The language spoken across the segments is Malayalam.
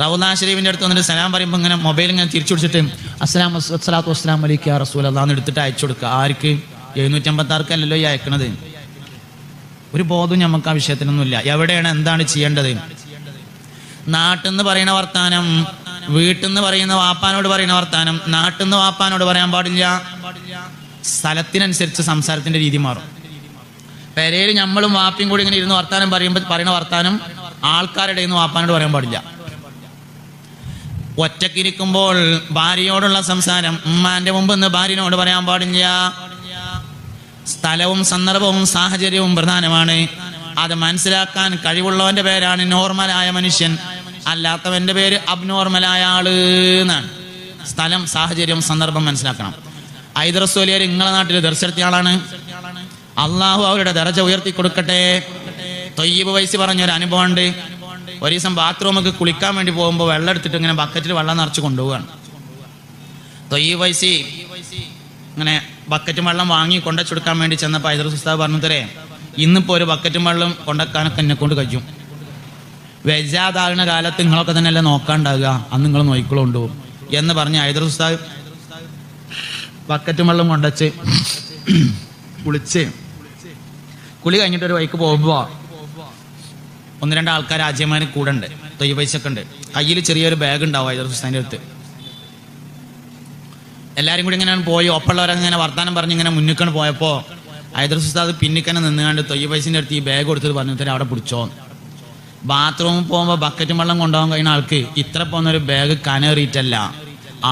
റൗദാ ഷെരീഫിന്റെ അടുത്ത് വന്നിട്ട് സലാം പറയുമ്പോൾ ഇങ്ങനെ മൊബൈൽ ഇങ്ങനെ തിരിച്ചു പിടിച്ചിട്ട് അസ്സലാം വസ്സലാത്തു വസ്സലാം ആ റസൂൽ അള്ളാന്ന് എടുത്തിട്ട് അയച്ചു കൊടുക്കുക. ആർക്ക്? എഴുന്നൂറ്റമ്പത്തി ആർക്കല്ലല്ലോ ഈ അയക്കണത്. ഒരു ബോധവും നമുക്ക് ആ വിഷയത്തിനൊന്നുമില്ല. എവിടെയാണ് എന്താണ് ചെയ്യേണ്ടത്? നാട്ടിൽ നിന്ന് പറയുന്ന വർത്താനം നിന്ന് പറയുന്ന വാപ്പാനോട് പറയുന്ന വർത്താനം നാട്ടിൽ നിന്ന് വാപ്പാനോട് പറയാൻ പാടില്ല. സ്ഥലത്തിനനുസരിച്ച് സംസാരത്തിന്റെ രീതി മാറും. പെരയിൽ നമ്മളും വാപ്പയും കൂടി ഇങ്ങനെ ഇരുന്ന് വർത്താനം പറയുമ്പോൾ പറയുന്ന വർത്താനം ആൾക്കാരുടെ വാപ്പാനോട് പറയാൻ പാടില്ല. ഒറ്റക്കിരിക്കുമ്പോൾ ഭാര്യയോടുള്ള സംസാരം. ഉമ്മാന്റെ മുമ്പ് ഇന്ന് ഭാര്യനോട് പറയാൻ പാടില്ല. സ്ഥലവും സന്ദർഭവും സാഹചര്യവും പ്രധാനമാണ്. അത് മനസ്സിലാക്കാൻ കഴിവുള്ളവന്റെ പേരാണ് നോർമലായ മനുഷ്യൻ. അല്ലാത്തവന്റെ പേര് അബ്നോർമലായ ആൾ എന്നാണ്. സ്ഥലം സാഹചര്യം സന്ദർഭം മനസ്സിലാക്കണം. ഐദർസോലിയർ നിങ്ങളെ നാട്ടിൽ ദർശനത്തിയ ആളാണ് അള്ളാഹു അവരുടെ ദർജ ഉയർത്തി കൊടുക്കട്ടെ തൊയ്യബ് വയസ്സ് പറഞ്ഞൊരു അനുഭവം ഉണ്ട് ഒരു ദിവസം ബാത്റൂമൊക്കെ കുളിക്കാൻ വേണ്ടി പോകുമ്പോൾ വെള്ളം എടുത്തിട്ട് ഇങ്ങനെ ബക്കറ്റിൽ വെള്ളം നിറച്ച് കൊണ്ടുപോവാണ്. ഈ വൈസി ഇങ്ങനെ ബക്കറ്റും വെള്ളം വാങ്ങി കൊണ്ടുവച്ചെടുക്കാൻ വേണ്ടി ചെന്നപ്പോൾ ഹൈദർ ഉസ്താദ് പറഞ്ഞു തരേ ഇന്നിപ്പോൾ ഒരു ബക്കറ്റും വെള്ളം കൊണ്ടക്കാനൊക്കെ എന്നെ കൊണ്ട് കഴിയും. വെജാതാകുന്ന കാലത്ത് നിങ്ങളൊക്കെ തന്നെ അല്ലേ നോക്കാണ്ടാവുക. അന്ന് നിങ്ങൾ നോക്കിക്കൊള്ളുണ്ടോ എന്ന് പറഞ്ഞ് ഹൈദർ ഉസ്താദ് ബക്കറ്റും വെള്ളം കൊണ്ടുവച്ച് കുളിച്ച്. കുളി കഴിഞ്ഞിട്ട് ഒരു വൈക്ക് പോകുമ്പോൾ ഒന്ന് രണ്ട് ആൾക്കാർ ആജ്യമാര് കൂടെ ഉണ്ട് തൊയ്യ പൈസ ഒക്കെ ഉണ്ട് കയ്യിൽ ചെറിയൊരു ബാഗ് ഉണ്ടാവും ഹൈദർ ഹുസ്താന്റെ അടുത്ത്. എല്ലാവരും കൂടി ഇങ്ങനെ പോയി. ഒപ്പമുള്ളവരൊക്കെ ഇങ്ങനെ വർത്താനം പറഞ്ഞ് ഇങ്ങനെ മുന്നിക്കാണ് പോയപ്പോൾ ഹൈദർ ഉസ്താദ് പിന്നിക്കനെ നിന്നുകൊണ്ട് തൊയ്യ പൈസന്റെ അടുത്ത് ഈ ബാഗ് കൊടുത്തത് പറഞ്ഞു തരാം അവിടെ പിടിച്ചോ? ബാത്റൂമിൽ പോകുമ്പോൾ ബക്കറ്റും വെള്ളം കൊണ്ടുപോകാൻ കഴിയുന്ന ആൾക്ക് ഇത്ര പോകുന്നൊരു ബാഗ് കനേറിയിട്ടല്ല.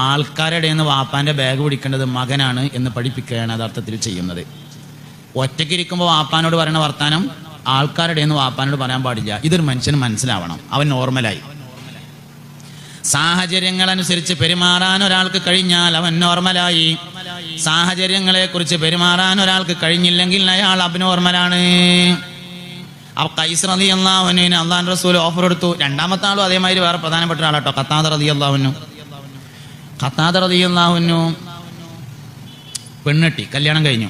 ആൾക്കാരുടെ നിന്ന് വാപ്പാന്റെ ബാഗ് പിടിക്കേണ്ടത് മകനാണ് എന്ന് പഠിപ്പിക്കുകയാണ് യഥാർത്ഥത്തിൽ ചെയ്യുന്നത്. ഒറ്റയ്ക്കിരിക്കുമ്പോൾ വാപ്പാനോട് പറയുന്ന വർത്താനം ആൾക്കാരുടെ ഒന്നും വാപ്പാനോട് പറയാൻ പാടില്ല. ഇതൊരു മനുഷ്യന് മനസ്സിലാവണം. അവൻ നോർമലായി. സാഹചര്യങ്ങൾ അനുസരിച്ച് പെരുമാറാൻ ഒരാൾക്ക് കഴിഞ്ഞാൽ അവൻ നോർമലായി. സാഹചര്യങ്ങളെ കുറിച്ച് പെരുമാറാൻ ഒരാൾക്ക് കഴിഞ്ഞില്ലെങ്കിൽ അയാൾ അബ്നോർമലാണ്. അപ്പൊ കൈസ് റതി അള്ളാഹുവിന് അള്ളാൻ റസൂൽ ഓഫർ എടുത്തു രണ്ടാമത്തെ ആളും അതേമാതിരി വേറെ പ്രധാനപ്പെട്ട ആളാട്ടോ കത്താദ റതി അള്ളാഹുനു കത്താദ റതി അള്ളാഹുനു പെണ്ണെട്ടി. കല്യാണം കഴിഞ്ഞു.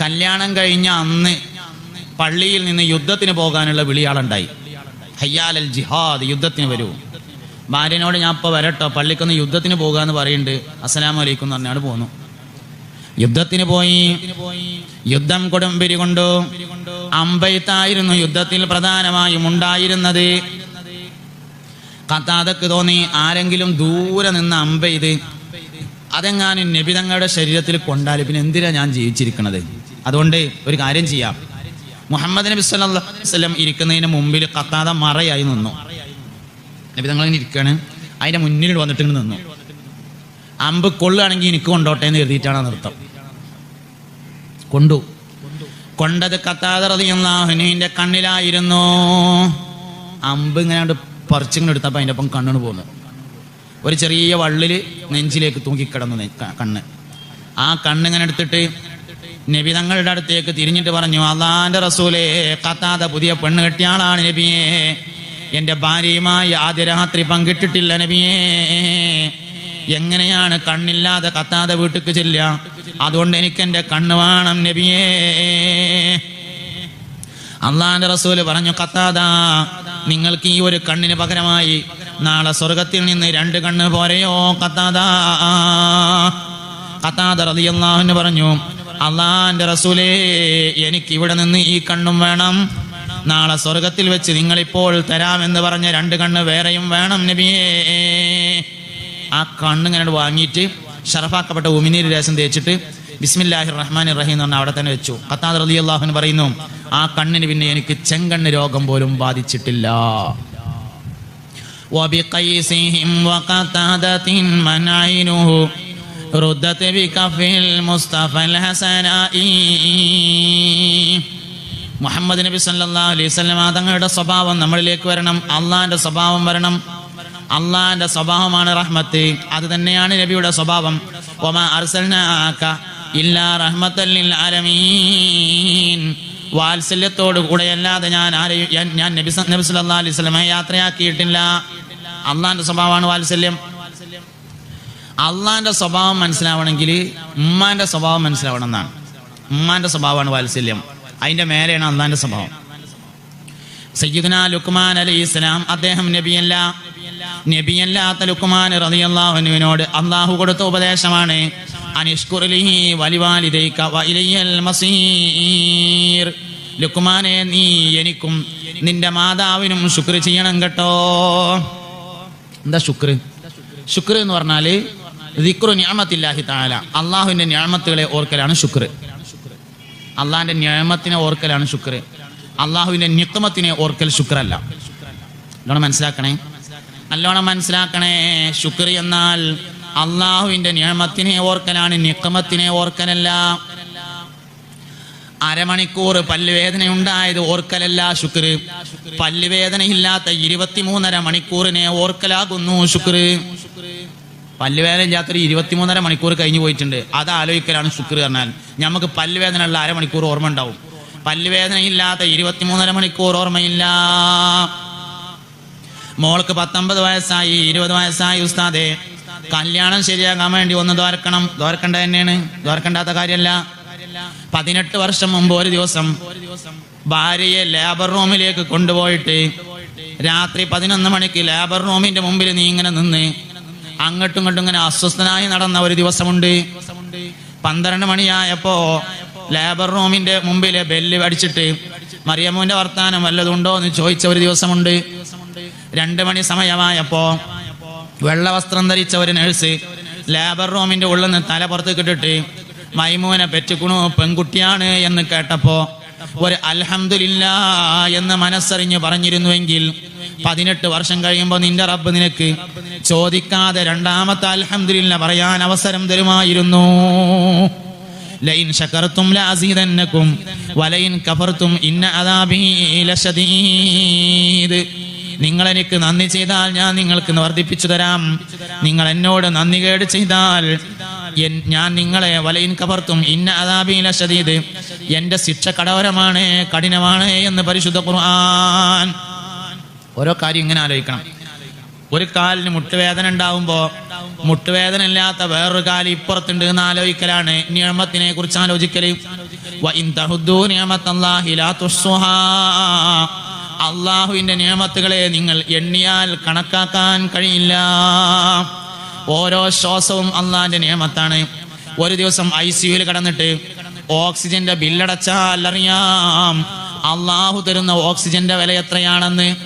കല്യാണം കഴിഞ്ഞ അന്ന് പള്ളിയിൽ നിന്ന് യുദ്ധത്തിന് പോകാനുള്ള വിളിയാളുണ്ടായി. ഹയ്യാലൽ ജിഹാദ് യുദ്ധത്തിന് വരൂ. ഭാര്യനോട് ഞാൻ ഇപ്പോൾ വരട്ടോ പള്ളിക്കൊന്ന് യുദ്ധത്തിന് പോകാന്ന് പറയുന്നുണ്ട് അസ്സലാമു അലൈക്കും എന്ന് പറഞ്ഞാണ് പോന്നു. യുദ്ധത്തിന് പോയി. യുദ്ധം കൊടുമ്പിരി കൊണ്ടു. അമ്പയത്തായിരുന്നു യുദ്ധത്തിൽ പ്രധാനമായും ഉണ്ടായിരുന്നത്. കത്താതക്ക് തോന്നി ആരെങ്കിലും ദൂരെ നിന്ന് അമ്പെയ്ത് അതെങ്ങാനും നബിതങ്ങളുടെ ശരീരത്തിൽ കൊണ്ടാൽ പിന്നെ എന്തിനാ ഞാൻ ജീവിച്ചിരിക്കുന്നത് അതുകൊണ്ട് ഒരു കാര്യം ചെയ്യാം. മുഹമ്മദ് നബി വസല്ലം ഇരിക്കുന്നതിന് മുമ്പിൽ കത്താത മറയായി നിന്നു. നബി തങ്ങൾ ഇങ്ങനെ ഇരിക്കുകയാണ് അതിന്റെ മുന്നിൽ വന്നിട്ട് നിന്നു. അമ്പ് കൊള്ളുകയാണെങ്കിൽ എനിക്ക് കൊണ്ടോട്ടെ എന്ന് എഴുതിയിട്ടാണ് നൃത്തം. കൊണ്ടു. കൊണ്ടത് കത്താതറിയുന്നാഹുനുവിന്റെ കണ്ണിലായിരുന്നു. അമ്പ് ഇങ്ങനെ പറിച്ചിങ്ങനെ എടുത്തപ്പോൾ അതിന്റെ ഒപ്പം കണ്ണിന് പോന്നു ഒരു ചെറിയ വള്ളിൽ നെഞ്ചിലേക്ക് തൂങ്ങിക്കിടന്നു കണ്ണ്. ആ കണ്ണിങ്ങനെ എടുത്തിട്ട് നബി തങ്ങളുടെ അടുത്തേക്ക് തിരിഞ്ഞിട്ട് പറഞ്ഞു അള്ളാന്റെ റസൂലേ കത്താത പുതിയ പെണ്ണ് കെട്ടിയ ആളാണ് നബിയെ. എന്റെ ഭാര്യയുമായി ആദ്യ രാത്രി പങ്കിട്ടിട്ടില്ല നബിയേ. എങ്ങനെയാണ് കണ്ണില്ലാതെ കത്താതെ വീട്ടിക്ക് ചെല്ലുക? അതുകൊണ്ട് എനിക്ക് എന്റെ കണ്ണ് വേണം നബിയേ. അള്ളാന്റെ റസൂൽ പറഞ്ഞു കത്താത നിങ്ങൾക്ക് ഈ ഒരു കണ്ണിന് പകരമായി നാളെ സ്വർഗത്തിൽ നിന്ന് രണ്ട് കണ്ണ് പോരെയോ കത്താത കത്താത റളിയല്ലാഹുവിന് പറഞ്ഞു അള്ളാന്റെ റസൂലേ എനിക്ക് ഇവിടെ നിന്ന് ഈ കണ്ണും വേണം നാളെ സ്വർഗത്തിൽ വെച്ച് നിങ്ങളിപ്പോൾ തരാമെന്ന് പറഞ്ഞ രണ്ട് കണ്ണ് വേറെയും വേണം നബിയേ ആ കണ്ണിങ്ങനെ വാങ്ങിയിട്ട് ഷറഫാക്കപ്പെട്ട ഉമിനീര് രസം തേച്ചിട്ട് ബിസ്മില്ലാഹി റഹ്മാൻ റഹീം എന്ന് പറഞ്ഞ അവിടെ തന്നെ വെച്ചു ഖത്താദ് റലി അള്ളാഹുന് പറയുന്നു ആ കണ്ണിന് പിന്നെ എനിക്ക് ചെങ്കണ്ണ് രോഗം പോലും ബാധിച്ചിട്ടില്ല وبقيسهم وقتادة من عينه ردت بكف المصطفى الحسناء മുഹമ്മദ് നബി സല്ലല്ലാഹു അലൈഹി വസല്ലം തങ്ങളുടെ സ്വഭാവം നമ്മളിലേക്ക് വരണം അള്ളാന്റെ സ്വഭാവം വരണം അള്ളാന്റെ സ്വഭാവമാണ് റഹ്മത്ത് അത് തന്നെയാണ് നബിയുടെ സ്വഭാവം ഒമാ അർസൽനാക ഇല്ലാ റഹ്മത്തൽ ലിൽ ആലമീൻ വാത്സല്യത്തോടു കൂടെ അല്ലാതെ ഞാൻ ആരെയും ഞാൻ- ഞാൻ നബി സ- നബി സല്ലല്ലാഹു അലൈഹി വസല്ലമയെ യാത്രയാക്കിയിട്ടില്ല അള്ളാന്റെ സ്വഭാവമാണ് വാത്സല്യം അള്ളാന്റെ സ്വഭാവം മനസ്സിലാവണമെങ്കിൽ ഉമ്മാന്റെ സ്വഭാവം മനസ്സിലാവണം എന്നാണ്. ഉമ്മാന്റെ സ്വഭാവമാണ് വാത്സല്യം. അതിന്റെ മേലെയാണ് അള്ളാന്റെ സ്വഭാവം. സയ്യിദ്ന ലുക്മാൻ അലൈഹി ഇസ്ലാം അദ്ദേഹം നബിയല്ല. നബിയല്ലാത്ത ലുക്മാൻ റതിയല്ലാഹുവിനോട് അള്ളാഹു കൊടുത്ത ഉപദേശമാണ്. അനിഷ്കുറിലിഹി വലിവാലിദൈക വഇലയ്യൽ മസീർ. ലുക്മാനെ നീ എനിക്കും നിന്റെ മാതാവിനും ശുക്ർ ചെയ്യണം കേട്ടോ. എന്താ ശുക്ർ? ശുക്ർ എന്ന് പറഞ്ഞാൽ ദിക്റു ഞാമത്തില്ലാഹി താല അള്ളാഹുവിന്റെ ഞാമത്തുകളെ ഓർക്കലാണ് ശുക്ർ. അള്ളാഹിന്റെ ഞാമത്തിനെ ഓർക്കലാണ് ശുക്ർ. അള്ളാഹുവിന്റെ നിക്മത്തിനെ ഓർക്കൽ ശുക്രല്ല. നല്ലോണം മനസ്സിലാക്കണേ? നല്ലോണം മനസ്സിലാക്കണേ. ശുക്ർ എന്നാൽ അള്ളാഹുവിന്റെ ഞാമത്തിനെ ഓർക്കലാണ് നിക്മത്തിനെ ഓർക്കലല്ല. അരമണിക്കൂർ പല്ലുവേദന ഉണ്ടായത് ഓർക്കലല്ല ശുക്ർ. പല്ലുവേദനയില്ലാത്ത ഇരുപത്തിമൂന്നര മണിക്കൂറിനെ ഓർക്കലാകുന്നു ശുക്ർ. പല്ലുവേദന ഇല്ലാത്തൊരു ഇരുപത്തിമൂന്നര മണിക്കൂർ കഴിഞ്ഞു പോയിട്ടുണ്ട്. അത് ആലോചിക്കലാണ് ശുക്ർ പറഞ്ഞാൽ. നമുക്ക് പല്ലുവേദന ഉള്ള അരമണിക്കൂർ ഓർമ്മ ഉണ്ടാവും. പല്ലുവേദന ഇല്ലാത്ത ഇരുപത്തിമൂന്നര മണിക്കൂർ ഓർമ്മയില്ല. മോൾക്ക് പത്തൊമ്പത് വയസ്സായി ഇരുപത് വയസ്സായി ഉസ്താദെ. കല്യാണം ശരിയാകാൻ വേണ്ടി ഒന്ന് ദ്വാരക്കണം. ദ്വാരക്കണ്ട തന്നെയാണ്. ദ്വാരക്കണ്ടാത്ത കാര്യമല്ല പതിനെട്ട് വർഷം മുമ്പ് ഒരു ദിവസം ഭാര്യയെ ലേബർ റൂമിലേക്ക് കൊണ്ടുപോയിട്ട് രാത്രി പതിനൊന്ന് മണിക്ക് ലേബർ റൂമിന്റെ മുമ്പിൽ നീ ഇങ്ങനെ നിന്ന് അങ്ങോട്ടും ഇങ്ങോട്ടും ഇങ്ങനെ അസ്വസ്ഥനായി നടന്ന ഒരു ദിവസമുണ്ട്. പന്ത്രണ്ട് മണിയായപ്പോ ലേബർ റൂമിന്റെ മുമ്പിലെ ബെല്ല് അടിച്ചിട്ട് മറിയമ്മൂന്റെ വർത്താനം വല്ലതുണ്ടോ എന്ന് ചോദിച്ച ഒരു ദിവസമുണ്ട്. രണ്ട് മണി സമയമായപ്പോ വെള്ള വസ്ത്രം ധരിച്ച ഒരു നഴ്സ് ലേബർ റൂമിന്റെ ഉള്ളിൽ നിന്ന് തല പുറത്ത് കിട്ടിട്ട് മൈമൂനെ പെറ്റുക്കുണു പെൺകുട്ടിയാണ് എന്ന് കേട്ടപ്പോ ഒരു അൽഹമില്ല എന്ന് മനസ്സറിഞ്ഞ് പറഞ്ഞിരുന്നുവെങ്കിൽ പതിനെട്ട് വർഷം കഴിയുമ്പോൾ നിന്റെ റബ്ബ് നിനക്ക് ചോദിക്കാതെ രണ്ടാമത്തെ അലഹമില്ല പറയാൻ അവസരം തരുമായിരുന്നു. ലൈൻ കഫർത്തും ഇന്ന നിങ്ങൾ എനിക്ക് നന്ദി ചെയ്താൽ ഞാൻ നിങ്ങൾക്ക് വർദ്ധിപ്പിച്ചു തരാം. നിങ്ങൾ എന്നോട് നന്ദി കേട് ചെയ്താൽ ഞാൻ നിങ്ങളെ വലയിൻ കവർത്തും ഇന്ന അദാബീല ശദീദ് എന്റെ ശിക്ഷ കടവരമാണ് കഠിനമാണ് എന്ന് പരിശുദ്ധ ഖുർആൻ ഓരോ കാര്യം ഇങ്ങനെ ആലോചിക്കണം. ഒരു കാലിന് മുട്ടുവേദന ഉണ്ടാവുമ്പോൾ മുട്ടുവേദന ഇല്ലാത്ത വേറൊരു കാൽ ഇപ്പുറത്തുണ്ട് എന്ന് ആലോചിക്കലാണ്. നിയമത്തിനെ കുറിച്ച് ആലോചിക്കൽ. അള്ളാഹുവിന്റെ നിയമത്തുകളെ നിങ്ങൾ എണ്ണിയാൽ കണക്കാക്കാൻ കഴിയില്ല. ഓരോ ശ്വാസവും അള്ളാഹിന്റെ നിയമത്താണ്. ഒരു ദിവസം ഐ സിയുയിൽ കടന്നിട്ട് ഓക്സിജന്റെ ബില്ലടച്ചാൽ അറിയാം. അള്ളാഹു തരുന്ന ഓക്സിജന്റെ വില എത്രയാണെന്ന്.